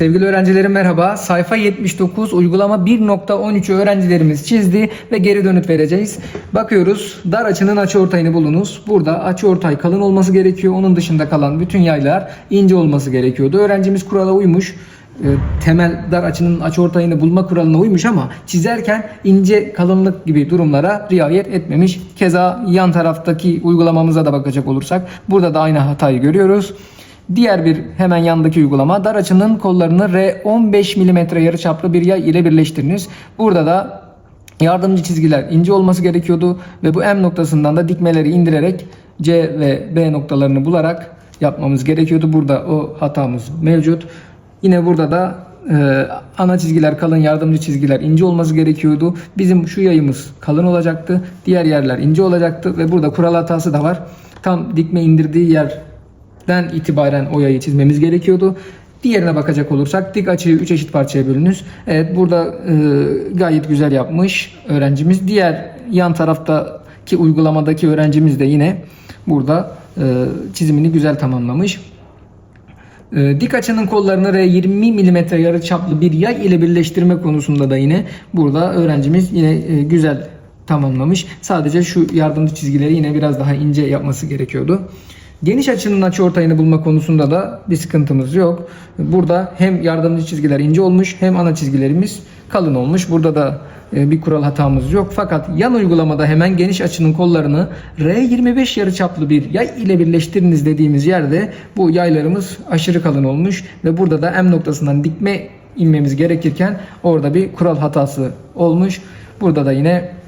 Sevgili öğrencilerim merhaba. Sayfa 79 uygulama 1.13 öğrencilerimiz çizdi ve geri dönüt vereceğiz. Bakıyoruz. Dar açının açıortayını bulunuz. Burada açıortay kalın olması gerekiyor. Onun dışında kalan bütün yaylar ince olması gerekiyordu. Öğrencimiz kurala uymuş. E, temel dar açının açıortayını bulma kuralına uymuş ama çizerken ince kalınlık gibi durumlara riayet etmemiş. Keza yan taraftaki uygulamamıza da bakacak olursak burada da aynı hatayı görüyoruz. Diğer bir hemen yandaki uygulama dar açının kollarını R15 mm yarıçaplı bir yay ile birleştiriniz. Burada da yardımcı çizgiler ince olması gerekiyordu ve bu M noktasından da dikmeleri indirerek C ve B noktalarını bularak yapmamız gerekiyordu. Burada o hatamız mevcut. Yine burada da e, ana çizgiler kalın, yardımcı çizgiler ince olması gerekiyordu. Bizim şu yayımız kalın olacaktı. Diğer yerler ince olacaktı ve burada kural hatası da var. Tam dikme indirdiği yerden itibaren o yayı çizmemiz gerekiyordu. Diğerine bakacak olursak dik açıyı 3 eşit parçaya bölünüz. Evet burada e, gayet güzel yapmış öğrencimiz. Diğer yan taraftaki uygulamadaki öğrencimiz de yine burada e, çizimini güzel tamamlamış. Ee, dik açının kollarını R20 mm yarı çaplı bir yay ile birleştirme konusunda da yine burada öğrencimiz yine e, güzel tamamlamış. Sadece şu yardımcı çizgileri yine biraz daha ince yapması gerekiyordu. Geniş açının açıortayını bulma konusunda da bir sıkıntımız yok. Burada hem yardımcı çizgiler ince olmuş hem ana çizgilerimiz kalın olmuş. Burada da e, bir kural hatamız yok. Fakat yan uygulamada hemen geniş açının kollarını R25 yarıçaplı bir yay ile birleştiriniz dediğimiz yerde bu yaylarımız aşırı kalın olmuş ve burada da M noktasından dikme inmemiz gerekirken orada bir kural hatası olmuş. Burada da yine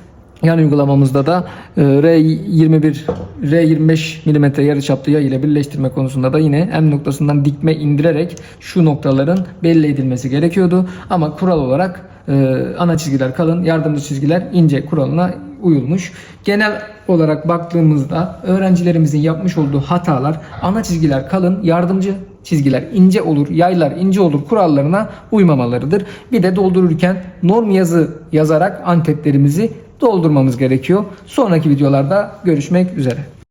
yan uygulamamızda da e, R21 R25 mm yarıçaplı yay ile birleştirme konusunda da yine M noktasından dikme indirerek şu noktaların belli edilmesi gerekiyordu. Ama kural olarak e, ana çizgiler kalın, yardımcı çizgiler ince kuralına uyulmuş. Genel olarak baktığımızda öğrencilerimizin yapmış olduğu hatalar ana çizgiler kalın, yardımcı çizgiler ince olur, yaylar ince olur kurallarına uymamalarıdır. Bir de doldururken norm yazı yazarak anketlerimizi doldurmamız gerekiyor. Sonraki videolarda görüşmek üzere.